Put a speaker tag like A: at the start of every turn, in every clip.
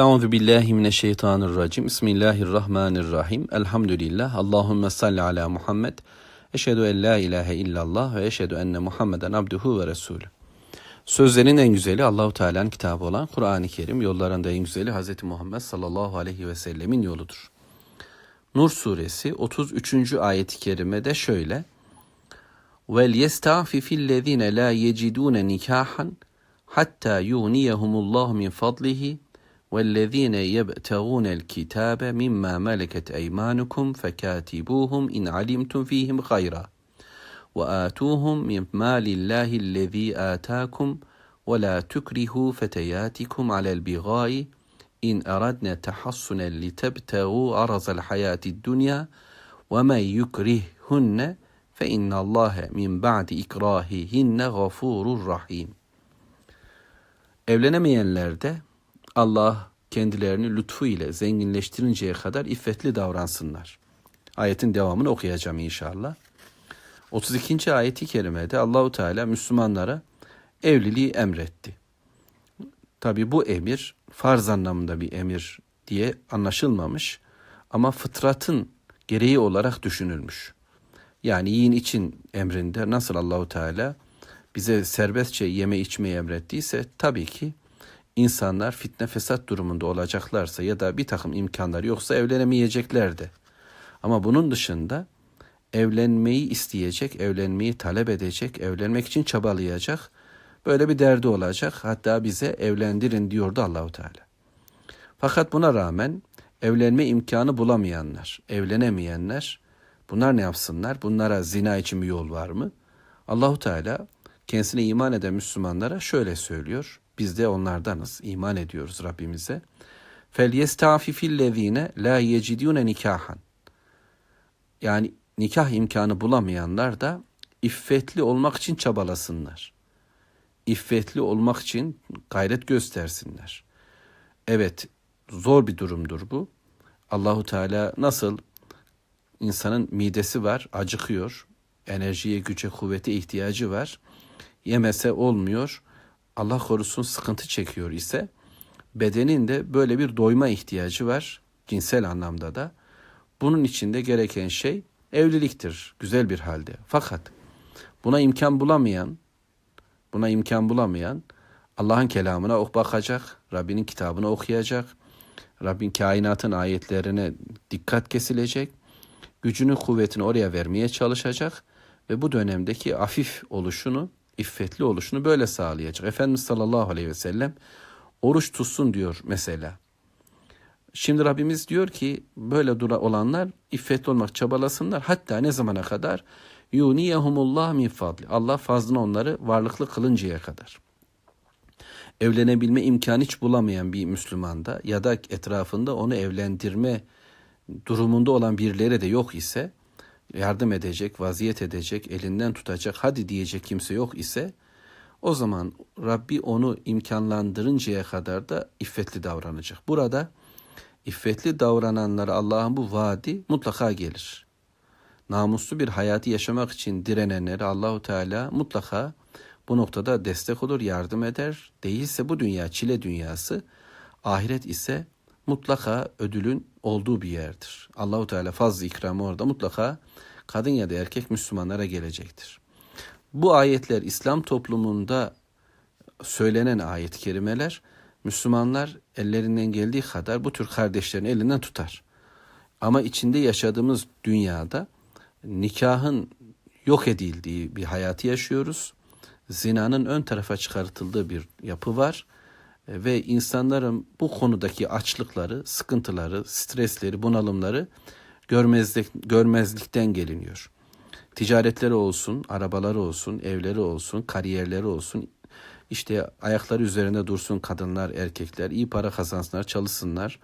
A: Euzu billahi mineşşeytanirracim. Bismillahirrahmanirrahim. Elhamdülillah. Allahumme salli ala Muhammed. Eşhedü en la ilahe illallah ve eşhedü enne Muhammeden abduhu ve resulü. Sözlerin en güzeli Allahu Teala'nın kitabı olan Kur'an-ı Kerim, yollarında en güzeli Hz. Muhammed sallallahu aleyhi ve sellemin yoludur. Nur suresi 33. ayet-i kerimede şöyle: "Vel yesta'fifillezine la yecidun nikahan hatta yughniyahumullahu min fadlihi وَالَّذ۪ينَ يَبْتَغُونَ الْكِتَابَ مِمَّا مَلَكَتْ اَيْمَانُكُمْ فَكَاتِبُوهُمْ اِنْ عَلِمْتُمْ ف۪يهِمْ خَيْرًا وَآتُوهُمْ مِنْ مَالِ اللّٰهِ الَّذ۪ي آتَاكُمْ وَلَا تُكْرِهُوا فَتَيَاتِكُمْ عَلَى الْبِغَاءِ اِنْ اَرَدْنَ تَحَصُّنًا لِتَبْتَغُوا عَرَضَ الْحَيَاةِ الدُّنْيَا وَمَنْ يُكْرِههُنَّ فَاِنَّ اللّٰهَ مِنْ بَعْدِ اِكْرَاهِهِنَّ غَفُورٌ رَحِيمٌ. Evlenemeyenler de Allah kendilerini lütfu ile zenginleştirinceye kadar iffetli davransınlar. Ayetin devamını okuyacağım inşallah. 32. ayeti kerimede Allahu Teala Müslümanlara evliliği emretti. Tabi bu emir farz anlamında bir emir diye anlaşılmamış ama fıtratın gereği olarak düşünülmüş. Yani yiyin için emrinde nasıl Allahu Teala bize serbestçe yeme içmeyi emrettiyse tabii ki insanlar fitne fesat durumunda olacaklarsa ya da bir takım imkanlar yoksa evlenemeyecekler de. Ama bunun dışında evlenmeyi isteyecek, evlenmeyi talep edecek, evlenmek için çabalayacak. Böyle bir derdi olacak. Hatta bize evlendirin diyordu Allahu Teala. Fakat buna rağmen evlenme imkanı bulamayanlar, evlenemeyenler bunlar ne yapsınlar? Bunlara zina için bir yol var mı? Allahu Teala kendisine iman eden Müslümanlara şöyle söylüyor. Biz de onlardanız. iman ediyoruz Rabbimize. Fel yestafifillezine la yecidune nikahan. Yani nikah imkanı bulamayanlar da iffetli olmak için çabalasınlar. İffetli olmak için gayret göstersinler. Evet, zor bir durumdur bu. Allahu Teala nasıl insanın midesi var, acıkıyor, enerjiye, güce, kuvvete ihtiyacı var. Yemese olmuyor. Allah korusun sıkıntı çekiyor ise bedenin de böyle bir doyma ihtiyacı var cinsel anlamda da. Bunun içinde gereken şey evliliktir güzel bir halde. Fakat buna imkan bulamayan, buna imkan bulamayan Allah'ın kelamına ok bakacak, Rabbinin kitabını okuyacak, Rabbin kainatın ayetlerine dikkat kesilecek, gücünü kuvvetini oraya vermeye çalışacak ve bu dönemdeki afif oluşunu iffetli oluşunu böyle sağlayacak. Efendimiz sallallahu aleyhi ve sellem oruç tutsun diyor mesela. Şimdi Rabbimiz diyor ki böyle dura olanlar iffetli olmak çabalasınlar. Hatta ne zamana kadar? Yuniyehumullah min fadli. Allah fazlını onları varlıklı kılıncaya kadar. Evlenebilme imkanı hiç bulamayan bir Müslümanda ya da etrafında onu evlendirme durumunda olan birileri de yok ise yardım edecek, vaziyet edecek, elinden tutacak, hadi diyecek kimse yok ise o zaman Rabbi onu imkanlandırıncaya kadar da iffetli davranacak. Burada iffetli davrananlara Allah'ın bu vaadi mutlaka gelir. Namuslu bir hayatı yaşamak için direnenlere Allahu Teala mutlaka bu noktada destek olur, yardım eder. Değilse bu dünya çile dünyası, ahiret ise mutlaka ödülün olduğu bir yerdir. Allahu Teala fazla ikramı orada mutlaka kadın ya da erkek Müslümanlara gelecektir. Bu ayetler İslam toplumunda söylenen ayet-i kerimeler Müslümanlar ellerinden geldiği kadar bu tür kardeşlerin elinden tutar. Ama içinde yaşadığımız dünyada nikahın yok edildiği bir hayatı yaşıyoruz. Zinanın ön tarafa çıkartıldığı bir yapı var ve insanların bu konudaki açlıkları, sıkıntıları, stresleri, bunalımları görmezlik, görmezlikten geliniyor. Ticaretleri olsun, arabaları olsun, evleri olsun, kariyerleri olsun, işte ayakları üzerinde dursun kadınlar, erkekler, iyi para kazansınlar, çalışsınlar.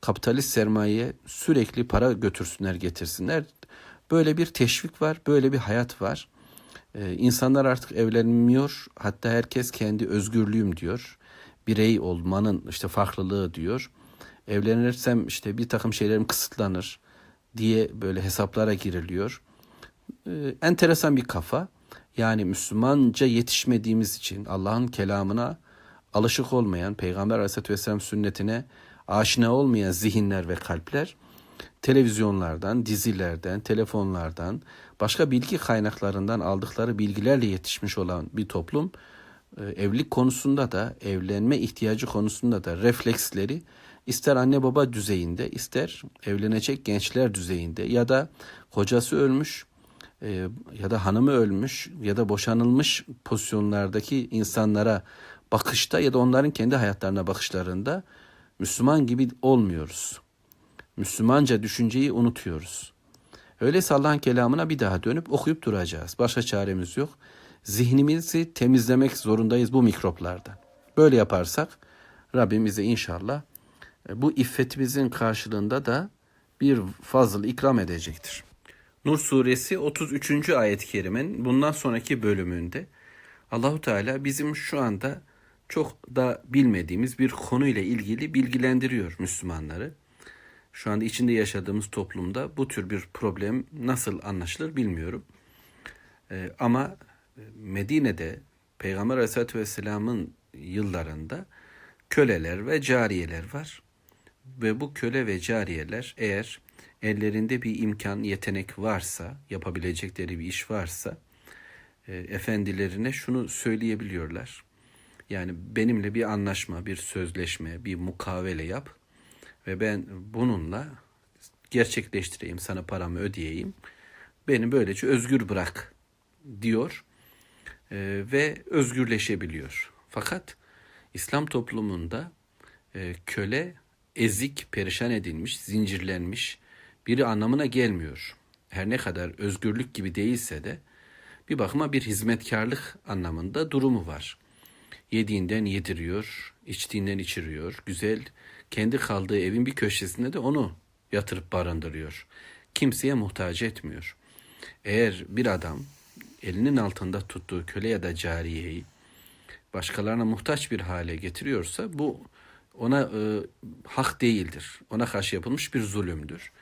A: Kapitalist sermayeye sürekli para götürsünler, getirsinler. Böyle bir teşvik var, böyle bir hayat var. Ee, insanlar artık evlenmiyor. Hatta herkes kendi özgürlüğüm diyor. Birey olmanın işte farklılığı diyor. Evlenirsem işte bir takım şeylerim kısıtlanır diye böyle hesaplara giriliyor. Ee, enteresan bir kafa. Yani Müslümanca yetişmediğimiz için Allah'ın kelamına alışık olmayan, Peygamber Aleyhisselatü Vesselam sünnetine aşina olmayan zihinler ve kalpler televizyonlardan, dizilerden, telefonlardan, başka bilgi kaynaklarından aldıkları bilgilerle yetişmiş olan bir toplum evlilik konusunda da evlenme ihtiyacı konusunda da refleksleri ister anne baba düzeyinde ister evlenecek gençler düzeyinde ya da kocası ölmüş e, ya da hanımı ölmüş ya da boşanılmış pozisyonlardaki insanlara bakışta ya da onların kendi hayatlarına bakışlarında Müslüman gibi olmuyoruz. Müslümanca düşünceyi unutuyoruz. Öyleyse Allah'ın kelamına bir daha dönüp okuyup duracağız. Başka çaremiz yok. Zihnimizi temizlemek zorundayız bu mikroplardan. Böyle yaparsak Rabbim bize inşallah e, bu iffetimizin karşılığında da bir fazıl ikram edecektir. Nur suresi 33. ayet-i kerimenin bundan sonraki bölümünde Allahu Teala bizim şu anda çok da bilmediğimiz bir konuyla ilgili bilgilendiriyor Müslümanları. Şu anda içinde yaşadığımız toplumda bu tür bir problem nasıl anlaşılır bilmiyorum. Ee, ama Medine'de Peygamber Aleyhisselatü Vesselam'ın yıllarında köleler ve cariyeler var. Ve bu köle ve cariyeler eğer ellerinde bir imkan, yetenek varsa, yapabilecekleri bir iş varsa e, efendilerine şunu söyleyebiliyorlar. Yani benimle bir anlaşma, bir sözleşme, bir mukavele yap ve ben bununla gerçekleştireyim, sana paramı ödeyeyim. Beni böylece özgür bırak diyor ve özgürleşebiliyor. Fakat İslam toplumunda e, köle ezik, perişan edilmiş, zincirlenmiş biri anlamına gelmiyor. Her ne kadar özgürlük gibi değilse de bir bakıma bir hizmetkarlık anlamında durumu var. Yediğinden yediriyor, içtiğinden içiriyor. Güzel, kendi kaldığı evin bir köşesinde de onu yatırıp barındırıyor. Kimseye muhtaç etmiyor. Eğer bir adam elinin altında tuttuğu köle ya da cariyeyi başkalarına muhtaç bir hale getiriyorsa bu ona e, hak değildir. Ona karşı yapılmış bir zulümdür.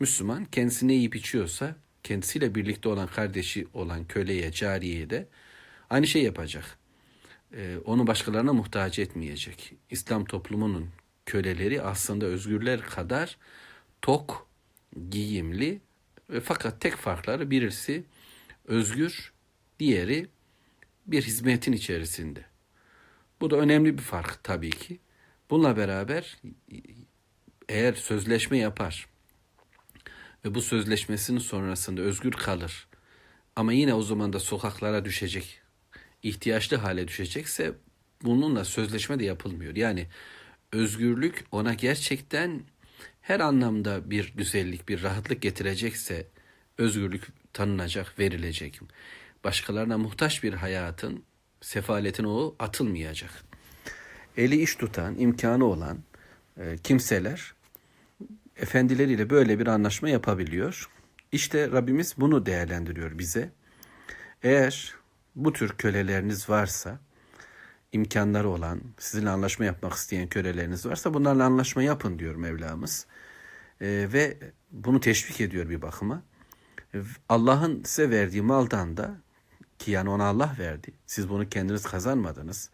A: Müslüman kendisine yiyip içiyorsa kendisiyle birlikte olan kardeşi olan köleye, cariyeye de aynı şey yapacak. E, onu başkalarına muhtaç etmeyecek. İslam toplumunun köleleri aslında özgürler kadar tok, giyimli fakat tek farkları birisi özgür, diğeri bir hizmetin içerisinde. Bu da önemli bir fark tabii ki. Bununla beraber eğer sözleşme yapar ve bu sözleşmesinin sonrasında özgür kalır ama yine o zaman da sokaklara düşecek, ihtiyaçlı hale düşecekse bununla sözleşme de yapılmıyor. Yani özgürlük ona gerçekten her anlamda bir güzellik, bir rahatlık getirecekse özgürlük tanınacak, verilecek. Başkalarına muhtaç bir hayatın sefaletin o atılmayacak. Eli iş tutan, imkanı olan e, kimseler efendileriyle böyle bir anlaşma yapabiliyor. İşte Rabbimiz bunu değerlendiriyor bize. Eğer bu tür köleleriniz varsa, imkanları olan, sizinle anlaşma yapmak isteyen köleleriniz varsa bunlarla anlaşma yapın diyor Mevlamız. E, ve bunu teşvik ediyor bir bakıma. Allah'ın size verdiği maldan da ki yani ona Allah verdi. Siz bunu kendiniz kazanmadınız.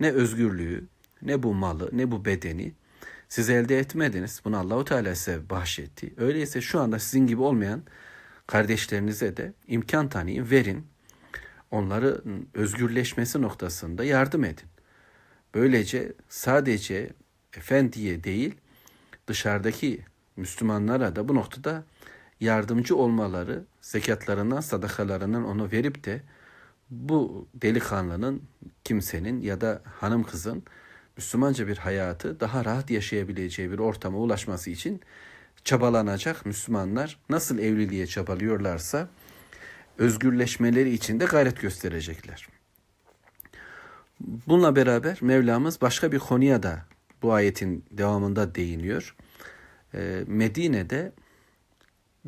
A: Ne özgürlüğü, ne bu malı, ne bu bedeni siz elde etmediniz. Bunu Allahu Teala size bahşetti. Öyleyse şu anda sizin gibi olmayan kardeşlerinize de imkan tanıyın, verin. Onları özgürleşmesi noktasında yardım edin. Böylece sadece efendiye değil dışarıdaki Müslümanlara da bu noktada yardımcı olmaları, zekatlarından, sadakalarından onu verip de bu delikanlının, kimsenin ya da hanım kızın Müslümanca bir hayatı daha rahat yaşayabileceği bir ortama ulaşması için çabalanacak Müslümanlar nasıl evliliğe çabalıyorlarsa özgürleşmeleri için de gayret gösterecekler. Bununla beraber Mevlamız başka bir konuya da bu ayetin devamında değiniyor. Ee, Medine'de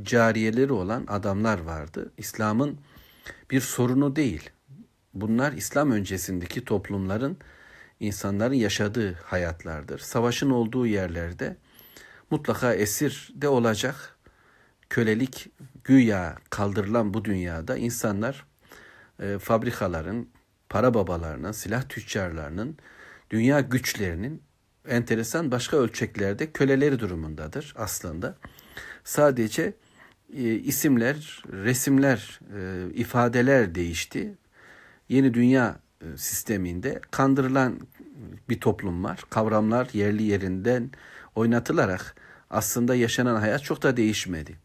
A: cariyeleri olan adamlar vardı. İslam'ın bir sorunu değil. Bunlar İslam öncesindeki toplumların insanların yaşadığı hayatlardır. Savaşın olduğu yerlerde mutlaka esir de olacak. Kölelik güya kaldırılan bu dünyada insanlar e, fabrikaların, para babalarının, silah tüccarlarının, dünya güçlerinin enteresan başka ölçeklerde köleleri durumundadır aslında. Sadece isimler, resimler, e, ifadeler değişti. Yeni dünya e, sisteminde kandırılan bir toplum var. Kavramlar yerli yerinden oynatılarak aslında yaşanan hayat çok da değişmedi.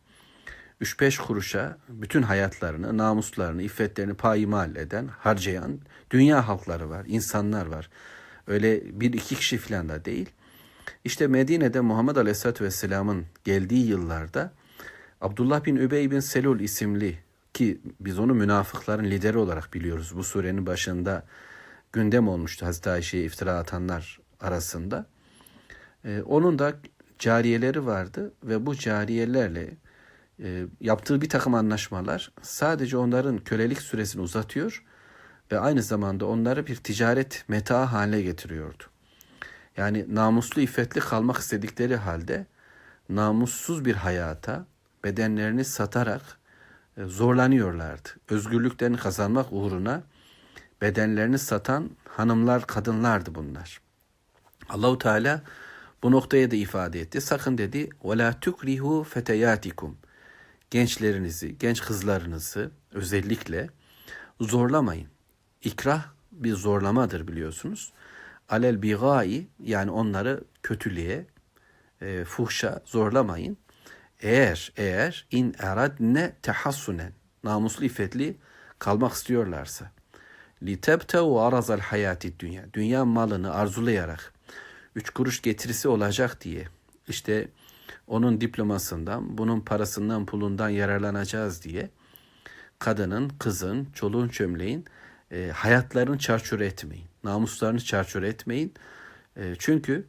A: 3-5 kuruşa bütün hayatlarını, namuslarını, iffetlerini payimal eden, harcayan dünya halkları var, insanlar var. Öyle bir iki kişi falan da değil. İşte Medine'de Muhammed Aleyhisselatü Vesselam'ın geldiği yıllarda Abdullah bin Übey bin Selul isimli ki biz onu münafıkların lideri olarak biliyoruz. Bu surenin başında gündem olmuştu Hazreti Ayşe'ye iftira atanlar arasında. Ee, onun da cariyeleri vardı ve bu cariyelerle e, yaptığı bir takım anlaşmalar sadece onların kölelik süresini uzatıyor ve aynı zamanda onları bir ticaret meta haline getiriyordu. Yani namuslu iffetli kalmak istedikleri halde namussuz bir hayata bedenlerini satarak e, zorlanıyorlardı. Özgürlüklerini kazanmak uğruna bedenlerini satan hanımlar, kadınlardı bunlar. Allahu Teala bu noktaya da ifade etti. Sakın dedi: "Ve la tukrihu feteyatikum." Gençlerinizi, genç kızlarınızı özellikle zorlamayın. İkrah bir zorlamadır biliyorsunuz. Alel bigai yani onları kötülüğe, e, fuhşa zorlamayın. Eğer eğer in eradne tehassunen namuslu iffetli kalmak istiyorlarsa. Li tebtehu arazal hayati dünya dünya malını arzulayarak üç kuruş getirisi olacak diye. İşte onun diplomasından bunun parasından pulundan yararlanacağız diye kadının kızın çoluğun çömleğin e, hayatlarını çarçur etmeyin namuslarını çarçur etmeyin. E, çünkü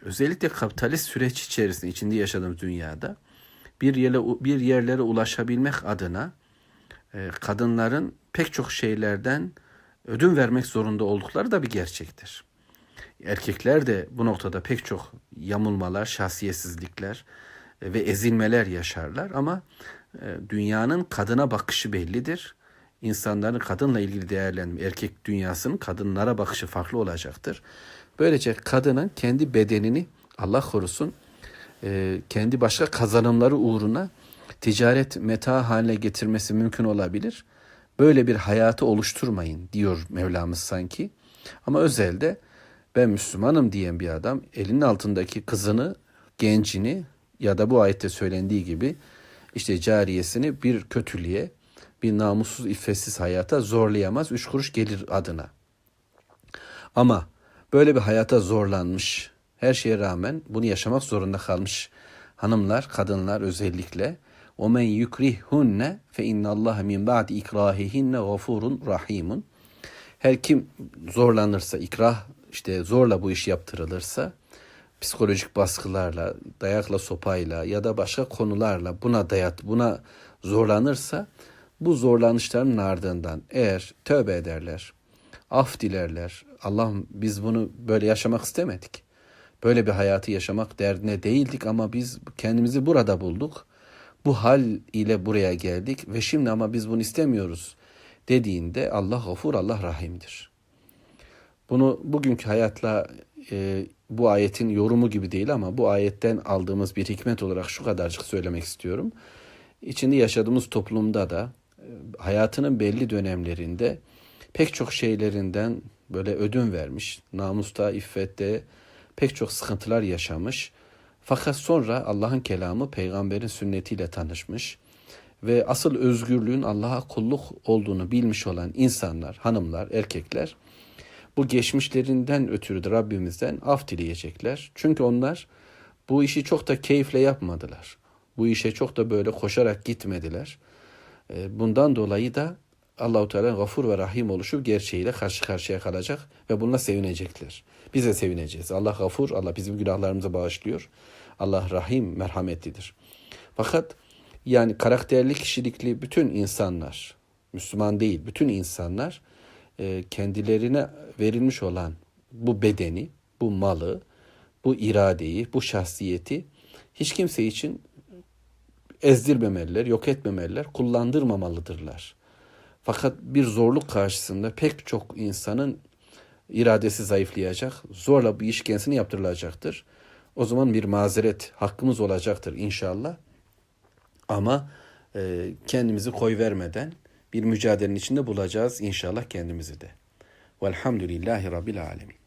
A: özellikle kapitalist süreç içerisinde içinde yaşadığımız dünyada bir yere bir yerlere ulaşabilmek adına e, kadınların pek çok şeylerden ödün vermek zorunda oldukları da bir gerçektir. Erkekler de bu noktada pek çok yamulmalar, şahsiyetsizlikler e, ve ezilmeler yaşarlar ama e, dünyanın kadına bakışı bellidir. İnsanların kadınla ilgili değerlendirme, erkek dünyasının kadınlara bakışı farklı olacaktır. Böylece kadının kendi bedenini Allah korusun e, kendi başka kazanımları uğruna ticaret meta haline getirmesi mümkün olabilir. Böyle bir hayatı oluşturmayın diyor Mevlamız sanki. Ama özelde ben Müslümanım diyen bir adam elinin altındaki kızını, gencini ya da bu ayette söylendiği gibi işte cariyesini bir kötülüğe, bir namussuz, iffetsiz hayata zorlayamaz. Üç kuruş gelir adına. Ama böyle bir hayata zorlanmış, her şeye rağmen bunu yaşamak zorunda kalmış hanımlar, kadınlar özellikle o men yukrihunne fe innallaha min ba'di ikrahihinne gafurun rahimun. Her kim zorlanırsa, ikrah işte zorla bu iş yaptırılırsa psikolojik baskılarla, dayakla, sopayla ya da başka konularla buna dayat, buna zorlanırsa bu zorlanışların ardından eğer tövbe ederler, af dilerler, Allah'ım biz bunu böyle yaşamak istemedik. Böyle bir hayatı yaşamak derdine değildik ama biz kendimizi burada bulduk. Bu hal ile buraya geldik ve şimdi ama biz bunu istemiyoruz dediğinde Allah gafur, Allah rahimdir. Bunu bugünkü hayatla e, bu ayetin yorumu gibi değil ama bu ayetten aldığımız bir hikmet olarak şu kadarcık söylemek istiyorum. İçinde yaşadığımız toplumda da e, hayatının belli dönemlerinde pek çok şeylerinden böyle ödün vermiş. Namusta, iffette, pek çok sıkıntılar yaşamış. Fakat sonra Allah'ın kelamı peygamberin sünnetiyle tanışmış ve asıl özgürlüğün Allah'a kulluk olduğunu bilmiş olan insanlar, hanımlar, erkekler bu geçmişlerinden ötürü de Rabbimizden af dileyecekler. Çünkü onlar bu işi çok da keyifle yapmadılar. Bu işe çok da böyle koşarak gitmediler. Bundan dolayı da Allahu Teala gafur ve rahim oluşu gerçeğiyle karşı karşıya kalacak ve bununla sevinecekler. Biz de sevineceğiz. Allah gafur, Allah bizim günahlarımızı bağışlıyor. Allah rahim, merhametlidir. Fakat yani karakterli, kişilikli bütün insanlar, Müslüman değil, bütün insanlar e, kendilerine verilmiş olan bu bedeni, bu malı, bu iradeyi, bu şahsiyeti hiç kimse için ezdirmemeliler, yok etmemeliler, kullandırmamalıdırlar. Fakat bir zorluk karşısında pek çok insanın iradesi zayıflayacak. Zorla bu iş kendisine yaptırılacaktır. O zaman bir mazeret hakkımız olacaktır inşallah. Ama e, kendimizi koy vermeden bir mücadelenin içinde bulacağız inşallah kendimizi de. Velhamdülillahi Rabbil Alemin.